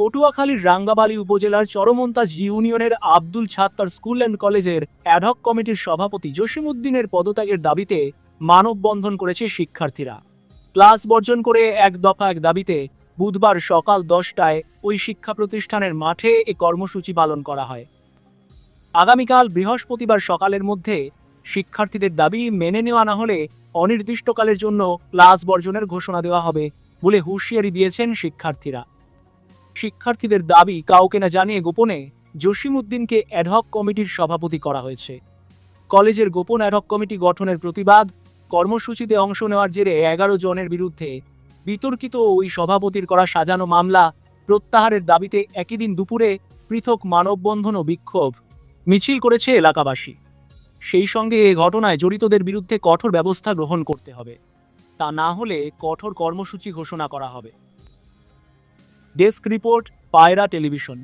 পটুয়াখালীর রাঙ্গাবালী উপজেলার চরমন্তাজ ইউনিয়নের আব্দুল ছাত্তার স্কুল অ্যান্ড কলেজের অ্যাডহক কমিটির সভাপতি জসিমউদ্দিনের পদত্যাগের দাবিতে মানববন্ধন করেছে শিক্ষার্থীরা। ক্লাস বর্জন করে এক দফা এক দাবিতে বুধবার সকাল দশটায় ওই শিক্ষা প্রতিষ্ঠানের মাঠে এ কর্মসূচি পালন করা হয়। আগামীকাল বৃহস্পতিবার সকালের মধ্যে শিক্ষার্থীদের দাবি মেনে নেওয়া না হলে অনির্দিষ্টকালের জন্য ক্লাস বর্জনের ঘোষণা দেওয়া হবে বলে হুঁশিয়ারি দিয়েছেন শিক্ষার্থীরা। শিক্ষার্থীদের দাবি কাউকে না জানিয়ে গোপনে জসিমউদ্দিনকে অ্যাডহক কমিটির সভাপতি করা হয়েছে। কলেজের গোপন অ্যাডহক কমিটি গঠনের প্রতিবাদ, কর্মসূচিতে অংশ নেওয়ার জেরে এগারো জনের বিরুদ্ধে বিতর্কিত ওই সভাপতির করা সাজানো মামলা প্রত্যাহারের দাবিতে একই দিন দুপুরে পৃথক মানববন্ধন ও বিক্ষোভ মিছিল করেছে এলাকাবাসী। সেই সঙ্গে এ ঘটনায় জড়িতদের বিরুদ্ধে কঠোর ব্যবস্থা গ্রহণ করতে হবে। তা না হলে কঠোর কর্মসূচি ঘোষণা করা হবে। Desk report Payra television.